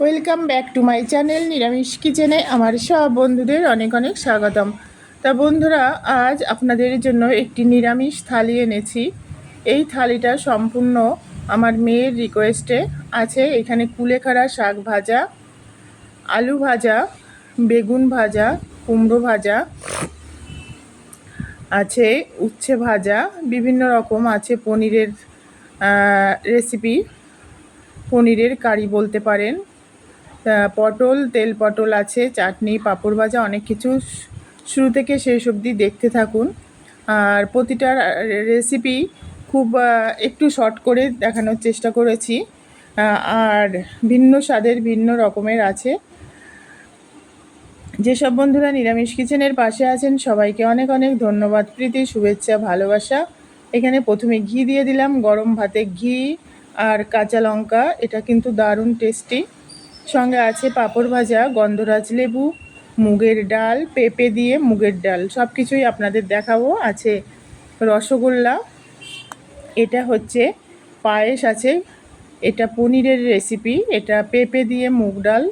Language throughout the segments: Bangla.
Welcome back to my channel নিরামিষ কিচেনে আমার সব বন্ধুদের অনেক অনেক স্বাগতম। তা বন্ধুরা, আজ আপনাদের জন্য একটি নিরামিষ থালি এনেছি। এই থালিটা সম্পূর্ণ আমার মেয়ের রিকোয়েস্টে আছে। এখানে কুলেখাড়া শাক ভাজা, আলু ভাজা, বেগুন ভাজা, কুমড়ো ভাজা, আছে উচ্ছে ভাজা, বিভিন্ন রকম আছে পনিরের রেসিপি পনিরের কারি বলতে পারেন। পটল, তেল পটল আছে, চাটনি, পাঁপড় ভাজা, অনেক কিছু। শুরু থেকে শেষ অবধি দেখতে থাকুন। আর প্রতিটা রেসিপি খুব একটু শর্ট করে দেখানোর চেষ্টা করেছি। আর ভিন্ন স্বাদের ভিন্ন রকমের আছে। যেসব বন্ধুরা নিরামিষ কিচেনের পাশে আছেন, সবাইকে অনেক অনেক ধন্যবাদ, প্রীতি, শুভেচ্ছা, ভালোবাসা। এখানে প্রথমে ঘি দিয়ে দিলাম, গরম ভাতে ঘি আর কাঁচা লঙ্কা, এটা কিন্তু দারুণ টেস্টি সঙ্গে আছে পাঁপড় ভাজা, গন্ধরাজ লেবু, মুগের ডাল, পেঁপে দিয়ে মুগের ডাল। সব কিছুই আপনাদের দেখাবো। আছে রসগোল্লা, এটা হচ্ছে পায়েস আছে, এটা পনিরের রেসিপি এটা পেঁপে দিয়ে মুগ ডাল,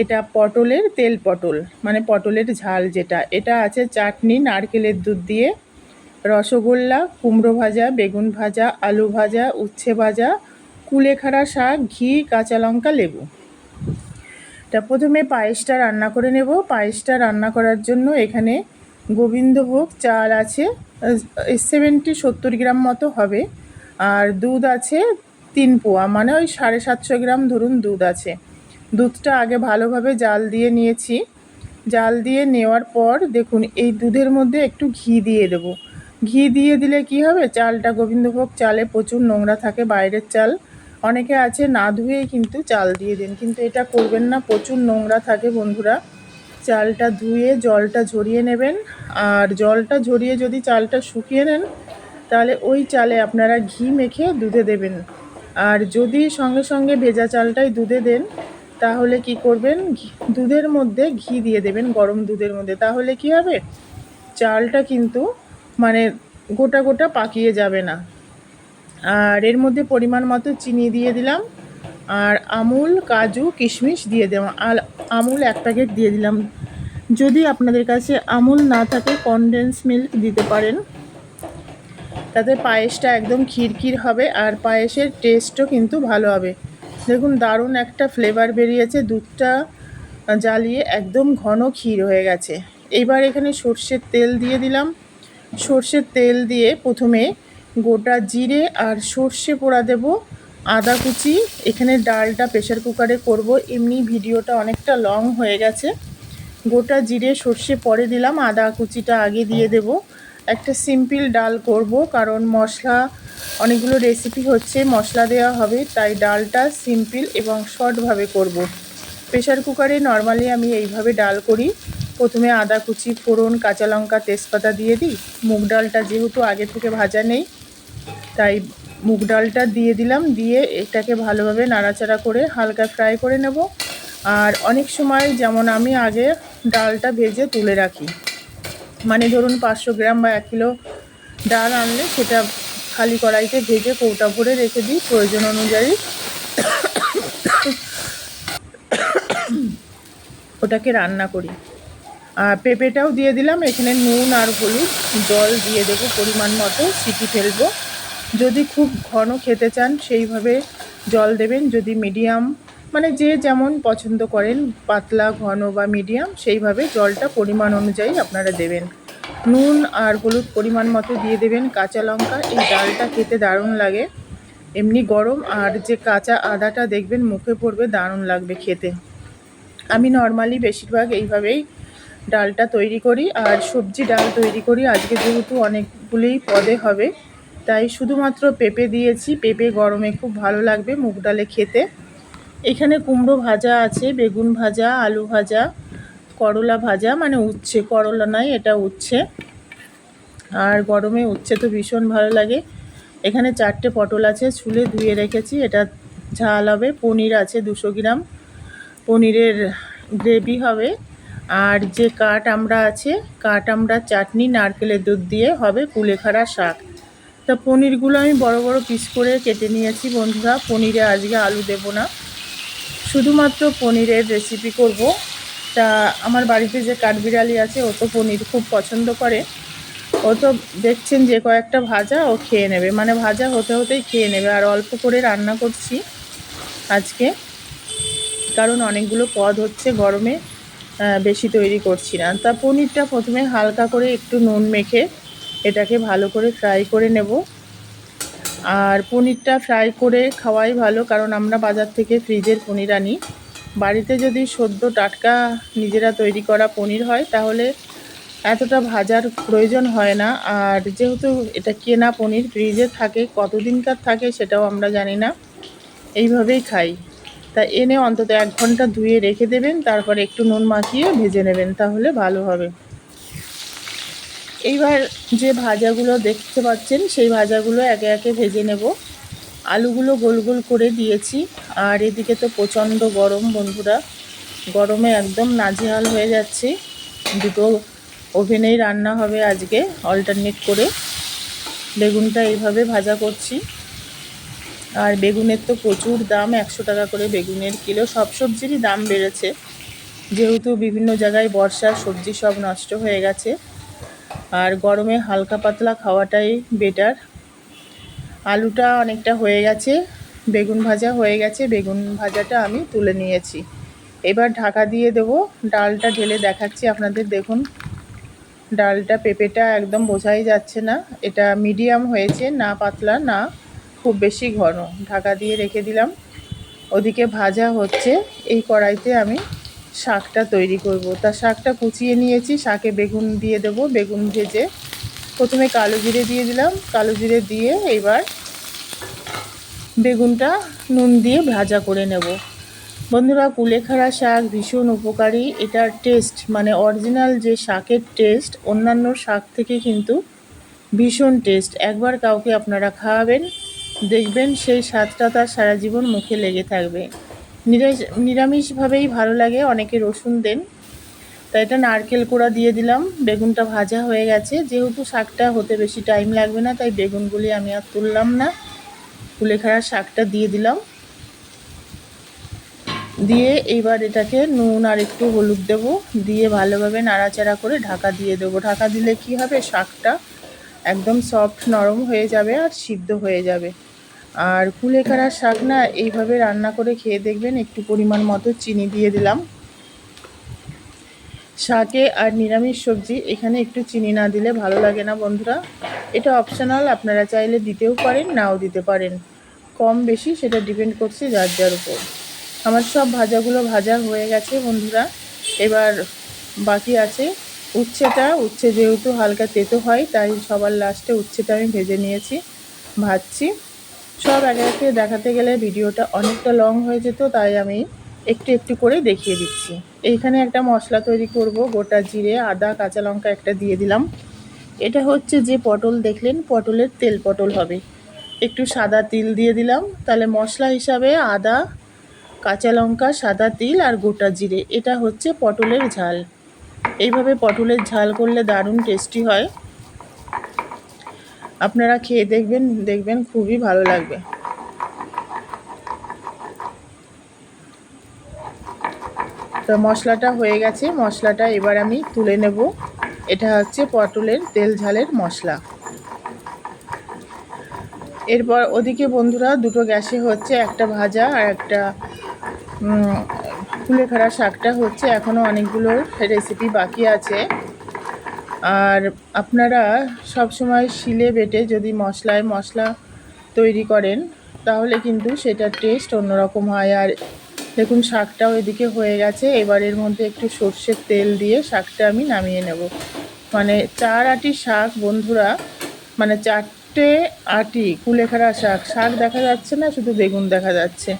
এটা পটলের তেল পটল মানে পটলের ঝাল যেটা। এটা আছে চাটনি, নারকেলের দুধ দিয়ে, রসগোল্লা, কুমড়ো ভাজা, বেগুন ভাজা, আলু ভাজা, উচ্ছে ভাজা, কুলেখাড়া শাক, ঘি, কাঁচা লঙ্কা, লেবু। তা প্রথমে পায়েসটা রান্না করে নেব। পায়েসটা রান্না করার জন্য এখানে গোবিন্দভোগ চাল আছে। সেভেন্টি সত্তর গ্রাম মতো হবে। আর দুধ আছে তিন পোয়া মানে ওই সাড়ে সাতশো গ্রাম ধরুন দুধ আছে। দুধটা আগে ভালোভাবে জাল দিয়ে নিয়েছি। জাল দিয়ে নেওয়ার পর দেখুন, এই দুধের মধ্যে একটু ঘি দিয়ে দেব। ঘি দিয়ে দিলে কি হবে? চালটা গোবিন্দভোগ চালে প্রচুর নোংরা থাকে, বাইরের চাল। অনেকে আছে, না ধুয়েই কিন্তু চাল দিয়ে দেন। কিন্তু এটা করবেন না, প্রচুর নোংরা থাকে বন্ধুরা। চালটা ধুয়ে জলটা ঝরিয়ে নেবেন। আর জলটা ঝরিয়ে যদি চালটা শুকিয়ে নেন, তাহলে ওই চালে আপনারা ঘি মেখে দুধে দেবেন। আর যদি সঙ্গে সঙ্গে ভেজা চালটাই দুধে দেন, তাহলে কি করবেন? দুধের মধ্যে ঘি দিয়ে দেবেন, গরম দুধের মধ্যে। তাহলে কি হবে? চালটা কিন্তু মানে গোটা গোটা পাকিয়ে যাবে না। আর এর মধ্যে পরিমাণ মতো চিনি দিয়ে দিলাম। আর আমুল, কাজু, কিশমিশ দিয়ে দিলাম আর আমুল এক প্যাকেট দিয়ে দিলাম। যদি আপনাদের কাছে আমুল না থাকে কনডেন্স মিল্ক দিতে পারেন। তাতে পায়েসটা একদম ক্ষীরক্ষীর হবে আর পায়েসের টেস্টও কিন্তু ভালো হবে। দেখুন, দারুণ একটা ফ্লেভার বেরিয়েছে। দুধটা জ্বালিয়ে একদম ঘন ক্ষীর হয়ে গেছে। এইবার এখানে সর্ষের তেল দিয়ে দিলাম। সর্ষের তেল দিয়ে প্রথমে গোটা জিরে আর সর্ষে পোড়া দেব, আদা কুচি। এখানে ডালটা প্রেশার কুকারে করব। এমনি ভিডিওটা অনেকটা লং হয়ে গেছে। গোটা জিরে, সর্ষে পরে দিলাম। আদা কুচিটা আগে দিয়ে দেব। একটা সিম্পল ডাল করব কারণ মশলা, অনেকগুলো রেসিপি হচ্ছে, মশলা দেওয়া হবে, তাই ডালটা সিম্পল এবং শর্টভাবে করব। প্রেশার কুকারে নর্মালি আমি এইভাবে ডাল করি। প্রথমে আদা কুচি, ফোড়ন, কাঁচা লঙ্কা, তেজপাতা দিয়ে দিই। মুগ ডালটা যেহেতু আগে থেকে ভাজা নেই তাই মুগ ডালটা দিয়ে দিলাম, দিয়ে এটাকে ভালোভাবে নাড়াচাড়া করে হালকা ফ্রাই করে নেব। আর অনেক সময় যেমন আমি আগে ডালটা ভেজে তুলে রাখি। মানে ধরুন পাঁচশো গ্রাম বা এক কিলো ডাল আনলে সেটা খালি কড়াইতে ভেজে কৌটা ভরে রেখে দিই প্রয়োজন অনুযায়ী। ওটাকে রান্না করি। আর পেঁপেটাও দিয়ে দিলাম, এখানে নুন আর হলুদ জল দিয়ে দেবো পরিমাণ মতো, সিটি ফেলব। যদি খুব ঘন খেতে চান, সেইভাবে জল দেবেন। যদি মিডিয়াম মানে যে যেমন পছন্দ করেন, পাতলা, ঘন বা মিডিয়াম সেইভাবে জলটা পরিমাণ অনুযায়ী আপনারা দেবেন। নুন আর হলুদ পরিমাণ মতো দিয়ে দেবেন, কাঁচা লঙ্কা। এই ডালটা খেতে দারুণ লাগে। এমনি গরম আর যে কাঁচা আদাটা দেখবেন, মুখে পড়বে, দারুণ লাগবে খেতে। আমি নর্মালি বেশিরভাগ এইভাবেই ডালটা তৈরি করি। আর সবজি ডাল তৈরি করি। আজকে যেহেতু অনেকগুলোই পদে হবে তাই শুধুমাত্র পেঁপে দিয়েছি। পেঁপে গরমে খুব ভালো লাগবে মুগ ডালে খেতে। এখানে কুমড়ো ভাজা আছে, বেগুন ভাজা, আলু ভাজা, করলা ভাজা মানে উচ্ছে, করলা নয় এটা উচ্ছে। আর গরমে উচ্ছে তো ভীষণ ভালো লাগে। এখানে চারটে পটল আছে, ছুলে ধুয়ে রেখেছি, এটা ঝাল হবে। পনির আছে দুশো গ্রাম। পনিরের গ্রেভি হবে। আর যে কাঠ আমরা আছে, কাঠ আমরা চাটনি, নারকেলের দুধ দিয়ে হবে কুলেখাড়া শাক। তা পনিরগুলো আমি বড় বড় পিস করে কেটে নিয়েছি বন্ধুরা। পনিরে আজকে আলু দেব না। শুধুমাত্র পনিরের রেসিপি করব। তা আমার বাড়িতে যে কাঠবিড়ালি আছে, ও তো পনির খুব পছন্দ করে। ও তো দেখছেন যে কয়েকটা ভাজা ও খেয়ে নেবে। মানে ভাজা হতে হতেই খেয়ে নেবে। আর অল্প করে রান্না করছি আজকে। কারণ অনেকগুলো পদ হচ্ছে গরমে বেশি তৈরি করছি না। তা পনিরটা প্রথমে হালকা করে একটু নুন মেখে এটাকে ভালো করে ফ্রাই করে নেব। আর পনিরটা ফ্রাই করে খাওয়াই ভালো, কারণ আমরা বাজার থেকে ফ্রিজের পনির আনি। বাড়িতে যদি সদ্য টাটকা নিজেরা তৈরি করা পনির হয়, তাহলে এতটা ভাজার প্রয়োজন হয় না। আর যেহেতু এটা কেনা পনির, ফ্রিজে থাকে, কতদিনকার থাকে সেটাও আমরা জানি না। এইভাবেই খাই। তা এনে অন্তত এক ঘণ্টা ধুয়ে রেখে দেবেন, তারপরে একটু নুন মাখিয়ে ভেজে নেবেন, তাহলে ভালো হবে। এইবার যে ভাজাগুলো দেখতে পাচ্ছেন, সেই ভাজাগুলো একে একে ভেজে নেব। আলুগুলো গোল গোল করে দিয়েছি। আর এদিকে তো প্রচণ্ড গরম বন্ধুরা। গরমে একদম নাজেহাল হয়ে যাচ্ছে। দুটো ওভেনেই রান্না হবে আজকে অল্টারনেট করে। বেগুনটা এইভাবে ভাজা করছি। আর বেগুনের তো প্রচুর দাম, একশো টাকা করে বেগুনের কিলো। সব সবজিরই দাম বেড়েছে। যেহেতু বিভিন্ন জায়গায় বর্ষার সবজি সব নষ্ট হয়ে গেছে। আর গরমে হালকা পাতলা খাওয়াটাই বেটার আলুটা অনেকটা হয়ে গেছে, বেগুন ভাজা হয়ে গেছে, বেগুন ভাজাটা আমি তুলে নিয়েছি। এবার ঢাকা দিয়ে দেবো, ডালটা ঢেলে দেখাচ্ছি আপনাদের, দেখুন। ডালটা পেঁপেটা একদম বোঝাই যাচ্ছে না, এটা মিডিয়াম হয়েছে, না পাতলা, না খুব বেশি ঘন। ঢাকা দিয়ে রেখে দিলাম। ওদিকে ভাজা হচ্ছে, এই কড়াইতে আমি শাকটা তৈরি করব। তা শাকটা কুচিয়ে নিয়েছি, শাকে বেগুন দিয়ে দেবো, বেগুন ভেজে। প্রথমে কালো জিরে দিয়ে দিলাম, কালো জিরে দিয়ে এবার বেগুনটা নুন দিয়ে ভাজা করে নেব। বন্ধুরা, কুলেখাড়া শাক ভীষণ উপকারী। এটার টেস্ট মানে অরিজিনাল যে শাকের টেস্ট অন্যান্য শাক থেকে কিন্তু ভীষণ টেস্ট একবার কাউকে আপনারা খাওয়াবেন, দেখবেন সেই স্বাদটা তার সারা জীবন মুখে লেগে থাকবে। নিরামিষ, নিরামিষভাবেই ভালো লাগে। অনেকে রসুন দেন। তাই এটা নারকেল কোড়া দিয়ে দিলাম। বেগুনটা ভাজা হয়ে গেছে। যেহেতু শাকটা হতে বেশি টাইম লাগবে না, তাই বেগুনগুলি আমি আর তুললাম না। কুলেখাড়া শাকটা দিয়ে দিলাম। দিয়ে এইবার এটাকে নুন আর একটু হলুদ দেব। দিয়ে ভালোভাবে নাড়াচাড়া করে ঢাকা দিয়ে দেবো। ঢাকা দিলে কি হবে? শাকটা একদম সফট নরম হয়ে যাবে আর সিদ্ধ হয়ে যাবে। আর কুলেখাড়ার শাক না এইভাবে রান্না করে খেয়ে দেখবেন, একটু পরিমাণ মতো চিনি দিয়ে দিলাম। শাকে আর নিরামিষ সবজি, এখানে একটু চিনি না দিলে ভালো লাগে না বন্ধুরা। এটা অপশনাল আপনারা চাইলে দিতেও পারেন, নাও দিতে পারেন। কম বেশি সেটা ডিপেন্ড করছে যার যার উপর। আমার সব ভাজাগুলো ভাজা হয়ে গেছে বন্ধুরা। এবার বাকি আছে উচ্ছেটা। উচ্ছে যেহেতু হালকা তেতো হয়, তাই সবার লাস্টে উচ্ছেটা আমি ভেজে নিয়েছি, ভাজছি। সব একে একে দেখাতে গেলে ভিডিওটা অনেকটা লং হয়ে যেত, তাই আমি একটু একটু করে দেখিয়ে দিচ্ছি। এইখানে একটা মশলা তৈরি করব, গোটা জিরে, আদা, কাঁচা লঙ্কা একটা দিয়ে দিলাম। এটা হচ্ছে যে পটল দেখলেন, পটলের তেল পটল হবে। একটু সাদা তিল দিয়ে দিলাম, তাহলে মশলা হিসাবে আদা, কাঁচা লঙ্কা, সাদা তিল আর গোটা জিরে, এটা হচ্ছে পটলের ঝাল। এইভাবে পটলের ঝাল করলে দারুণ টেস্টি হয়। আপনারা খেয়ে দেখবেন দেখবেন খুবই ভালো লাগবে। তো মশলাটা হয়ে গেছে, মশলাটা এবার আমি তুলে নেব। এটা হচ্ছে পটলের তেল ঝালের মশলা। এরপর ওদিকে বন্ধুরা, দুটো গ্যাসে হচ্ছে একটা ভাজা আর একটা কুলেখাড়া শাকটা হচ্ছে। এখনও অনেকগুলো রেসিপি বাকি আছে। আর আপনারা সব সময় শিলে বেটে যদি মশলায় মশলা তৈরি করেন, তাহলে কিন্তু সেটার টেস্ট অন্যরকম হয়। আর দেখুন, শাকটাও এদিকে হয়ে গেছে। এবার এর মধ্যে একটু সর্ষের তেল দিয়ে শাকটা আমি নামিয়ে নেব। মানে চার আটি শাক, বন্ধুরা মানে চারটে আটি কুলেখাড়া শাক। শাক দেখা যাচ্ছে না, শুধু বেগুন দেখা যাচ্ছে।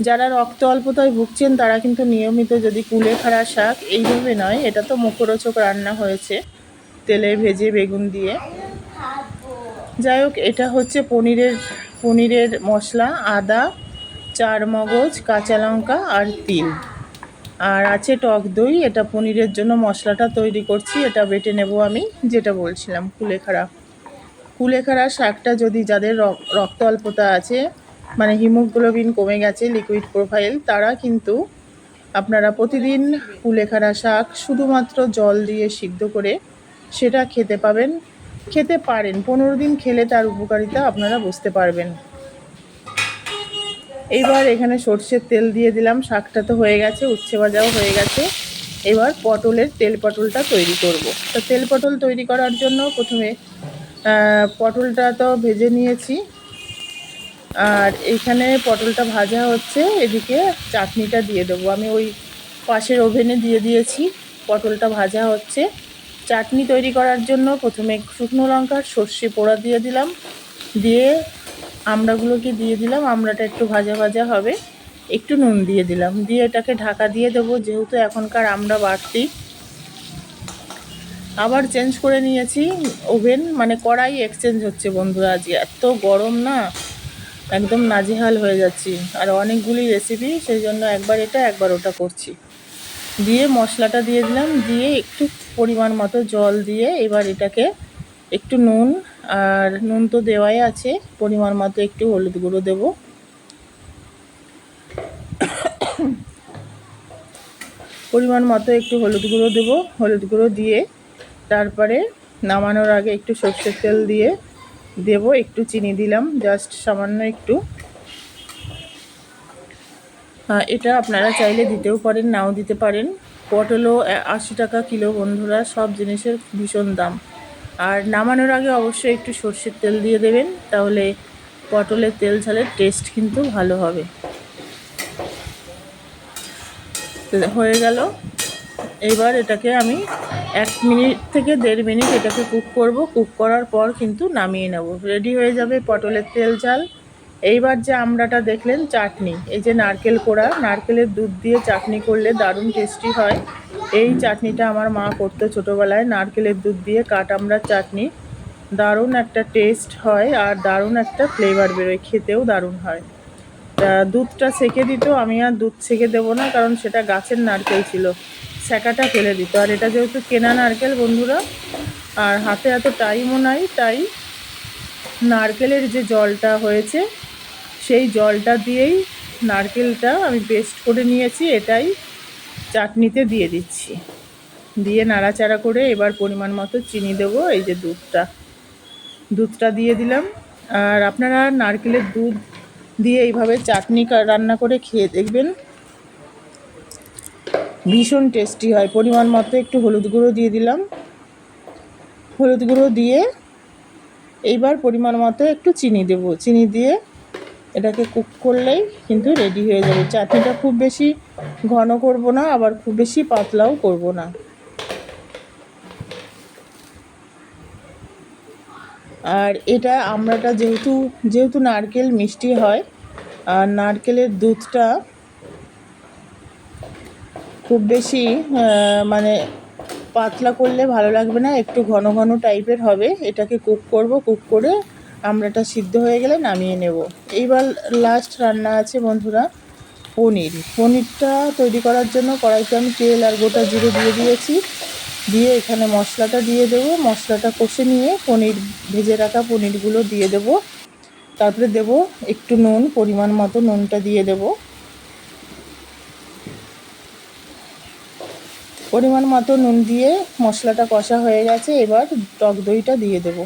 যারা রক্ত অল্পতায় ভুগছেন, তারা কিন্তু নিয়মিত যদি কুলেখাড়া শাক, এইভাবে নয়, এটা তো মুখরোচক রান্না হয়েছে, তেলে ভেজে বেগুন দিয়ে। যাই হোক, এটা হচ্ছে পনিরের পনিরের মশলা, আদা চার মগজ কাঁচা লঙ্কা আর তিল। আর আছে টক দই, এটা পনিরের জন্য মশলাটা তৈরি করছি, এটা বেটে নেব আমি, যেটা বলছিলাম কুলেখাড়া কুলেখাড়া শাকটা যদি যাদের রক- রক্ত অল্পতা আছে মানে হিমোগ্লোবিন কমে গেছে লিকুইড প্রোফাইল তারা কিন্তু আপনারা প্রতিদিন কুলেখাড়া শাক শুধুমাত্র জল দিয়ে সিদ্ধ করে সেটা খেতে পাবেন। খেতে পারেন, পনেরো দিন খেলে তার উপকারিতা আপনারা বুঝতে পারবেন। এইবার এখানে সর্ষের তেল দিয়ে দিলাম, শাকটা তো হয়ে গেছে, উচ্ছে ভাজাও হয়ে গেছে। এবার পটলের তেল পটলটা তৈরি করব। তো তেল পটল তৈরি করার জন্য প্রথমে পটলটা তো ভেজে নিয়েছি। আর এইখানে পটলটা ভাজা হচ্ছে, এদিকে চাটনিটা দিয়ে দেবো। আমি ওই পাশের ওভেনে দিয়ে দিয়েছি, পটলটা ভাজা হচ্ছে। চাটনি তৈরি করার জন্য প্রথমে শুকনো লঙ্কার সর্ষে পোড়া দিয়ে দিলাম। দিয়ে আমড়াগুলোকে দিয়ে দিলাম, আমড়াটা একটু ভাজা ভাজা হবে। একটু নুন দিয়ে দিলাম। দিয়ে এটাকে ঢাকা দিয়ে দেবো, যেহেতু এখনকার আমড়া বাড়তি। আবার চেঞ্জ করে নিয়েছি ওভেন মানে কড়াই এক্সচেঞ্জ হচ্ছে বন্ধুরা, আজ এত গরম না। একদম নাজেহাল হয়ে যাচ্ছি। আর অনেকগুলি রেসিপি সেই জন্য একবার এটা, একবার ওটা করছি। দিয়ে মশলাটা দিয়ে দিলাম, দিয়ে একটু পরিমাণ মতো জল দিয়ে এবার এটাকে একটু নুন, আর নুন তো দেওয়াই আছে, পরিমাণ মতো একটু হলুদ গুঁড়ো দেবো। পরিমাণ মতো একটু হলুদ গুঁড়ো দেবো, হলুদ গুঁড়ো দিয়ে তারপরে নামানোর আগে একটু সর্ষের তেল দিয়ে দেব, একটু চিনি দিলাম জাস্ট সামান্য একটু। এটা আপনারা চাইলে দিতেও পারেন, নাও দিতে পারেন। পটলও আশি টাকা কিলো বন্ধুরা, সব জিনিসের ভীষণ দাম। আর নামানোর আগে অবশ্যই একটু সর্ষের তেল দিয়ে দেবেন, তাহলে পটলের তেল ঝালের টেস্ট কিন্তু ভালো হবে। হয়ে গেল। এবার এটাকে আমি এক মিনিট থেকে দেড় মিনিট এটাকে কুক করব। কুক করার পর কিন্তু নামিয়ে নেব। রেডি হয়ে যাবে পটলের তেল ঝাল। এইবার যে আমড়াটা দেখলেন, চাটনি। এই যে নারকেল কোড়া, নারকেলের দুধ দিয়ে চাটনি করলে দারুণ টেস্টি হয়। এই চাটনিটা আমার মা করতো ছোটোবেলায়, নারকেলের দুধ দিয়ে কাঠ আমড়ার চাটনি। দারুণ একটা টেস্ট হয় আর দারুণ একটা ফ্লেভার বেরোয়, খেতেও দারুণ হয়। দুধটা সেকে দিত আমি আর দুধ সেকে দেবো না, কারণ সেটা গাছের নারকেল ছিল। সেকাটা ফেলে দিত। আর এটা যেহেতু কেনা নারকেল বন্ধুরা, আর হাতে এত টাইমও নাই, তাই নারকেলের যে জলটা হয়েছে, সেই জলটা দিয়েই নারকেলটা আমি পেস্ট করে নিয়েছি, এটাই চাটনিতে দিয়ে দিচ্ছি। দিয়ে নাড়াচাড়া করে এবার পরিমাণ মতো চিনি দেবো, এই যে দুধটা। দুধটা দিয়ে দিলাম। আর আপনারা নারকেলের দুধ দিয়ে এইভাবে চাটনি রান্না করে খেয়ে দেখবেন। ভীষণ টেস্টি হয়। পরিমাণ মতো একটু হলুদ গুঁড়ো দিয়ে দিলাম। হলুদ গুঁড়ো দিয়ে এইবার পরিমাণ মতো একটু চিনি দেব। চিনি দিয়ে এটাকে কুক করলেই কিন্তু রেডি হয়ে যাবে। চাটনিটা খুব বেশি ঘন করব না, আবার খুব বেশি পাতলাও করব না। আর এটা আমরাটা যেহেতু যেহেতু নারকেল মিষ্টি হয়, আর নারকেলের দুধটা খুব বেশি মানে পাতলা করলে ভালো লাগবে না, একটু ঘন ঘন টাইপের হবে। এটাকে কুক করব, কুক করে আমরাটা সিদ্ধ হয়ে গেলে নামিয়ে নেব। এইবার লাস্ট রান্না আছে বন্ধুরা, পনির। পনিরটা তৈরি করার জন্য কড়াইতে আমি তেল আর গোটা জিরে দিয়ে দিয়েছি। দিয়ে এখানে মশলাটা দিয়ে দেবো। মশলাটা কষে নিয়ে পনির, ভেজে রাখা পনিরগুলো দিয়ে দেবো। তারপরে দেবো একটু নুন, পরিমাণ মতো নুনটা দিয়ে দেবো। পরিমাণ মতো নুন দিয়ে মশলাটা কষা হয়ে গেছে। এবার টক দইটা দিয়ে দেবো।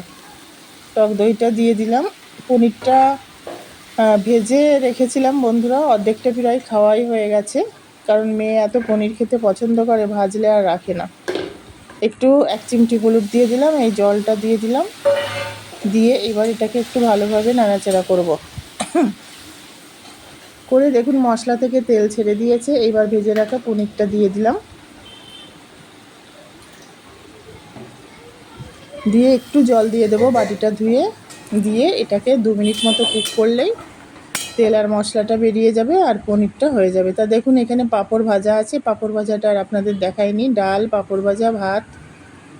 টক দইটা দিয়ে দিলাম। পনিরটা ভেজে রেখেছিলাম বন্ধুরা। অর্ধেকটা প্রায় খাওয়াই হয়ে গেছে। কারণ মেয়ে এত পনির খেতে পছন্দ করে, ভাজলে আর রাখে না। একটু এক চিমটি হলুদ দিয়ে দিলাম, এই জলটা দিয়ে দিলাম। দিয়ে এবার এটাকে একটু ভালোভাবে নাড়াচাড়া করব। করে দেখুন মশলা থেকে তেল ছেড়ে দিয়েছে, এবার ভেজে রাখা পনিরটা দিয়ে দিলাম। দিয়ে একটু জল দিয়ে দেবো বাটিটা ধুয়ে, দিয়ে এটাকে দু মিনিট মতো কুক করলেই তেল আর মশলাটা বেরিয়ে যাবে আর পনিরটা হয়ে যাবে। তা দেখুন, এখানে পাঁপড় ভাজা আছে। পাঁপড় ভাজাটা আর আপনাদের দেখাইনি। ডাল, পাঁপড় ভাজা, ভাত,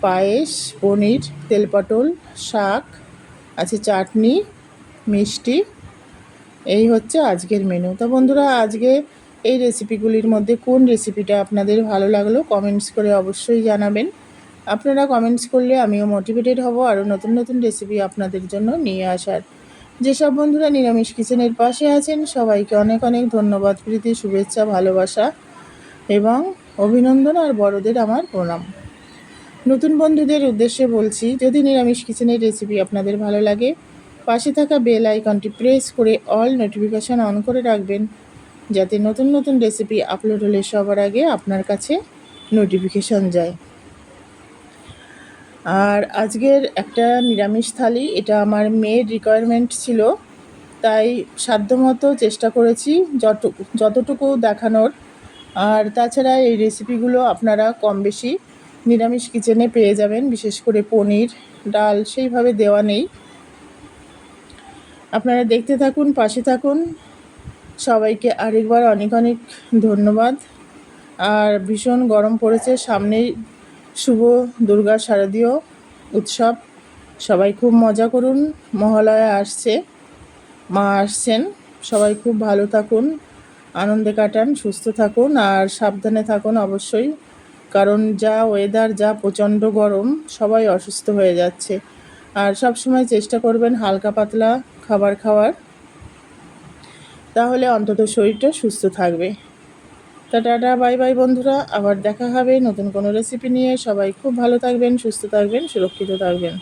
পায়েস, পনির তেল পটল শাক, আছে চাটনি, মিষ্টি। এই হচ্ছে আজকের মেনু তা বন্ধুরা, আজকে এই রেসিপিগুলির মধ্যে কোন রেসিপিটা আপনাদের ভালো লাগল কমেন্টস করে অবশ্যই জানাবেন। আপনারা কমেন্টস করলে আমিও মোটিভেটেড হব আরও নতুন নতুন রেসিপি আপনাদের জন্য নিয়ে আসার। যেসব বন্ধুরা নিরামিষ কিচেনের পাশে আছেন, সবাইকে অনেক অনেক ধন্যবাদ, প্রীতি, শুভেচ্ছা, ভালোবাসা এবং অভিনন্দন আর বড়দের আমার প্রণাম। নতুন বন্ধুদের উদ্দেশ্যে বলছি, যদি নিরামিষ কিচেনের রেসিপি আপনাদের ভালো লাগে, পাশে থাকা বেল আইকনটি প্রেস করে অল নোটিফিকেশান অন করে রাখবেন, যাতে নতুন নতুন রেসিপি আপলোড হলে সবার আগে আপনার কাছে নোটিফিকেশান যায়। আর আজকের একটা নিরামিষ থালি, এটা আমার মেয়ের রিকোয়ারমেন্ট ছিল। তাই সাধ্যমতো চেষ্টা করেছি যত, যতটুকু দেখানোর। আর তাছাড়া এই রেসিপিগুলো আপনারা কম বেশি নিরামিষ কিচেনে পেয়ে যাবেন, বিশেষ করে পনির, ডাল, সেইভাবে দেওয়া নেই। আপনারা দেখতে থাকুন, পাশে থাকুন। সবাইকে আরেকবার অনেক অনেক ধন্যবাদ। আর ভীষণ গরম পড়েছে, সামনেই শুভ দুর্গা শারদীয় উৎসব। সবাই খুব মজা করুন। মহালয়া আসছে। মা আসছেন। সবাই খুব ভালো থাকুন, আনন্দে কাটান, সুস্থ থাকুন আর সাবধানে থাকুন অবশ্যই, কারণ যা ওয়েদার যা প্রচণ্ড গরম, সবাই অসুস্থ হয়ে যাচ্ছে। আর সব সময় চেষ্টা করবেন হালকা পাতলা খাবার খাওয়ার। তাহলে অন্তত শরীরটা সুস্থ থাকবে। তা টাটা, বাই বাই বন্ধুরা। আবার দেখা হবে নতুন কোনো রেসিপি নিয়ে। সবাই খুব ভালো থাকবেন, সুস্থ থাকবেন, সুরক্ষিত থাকবেন।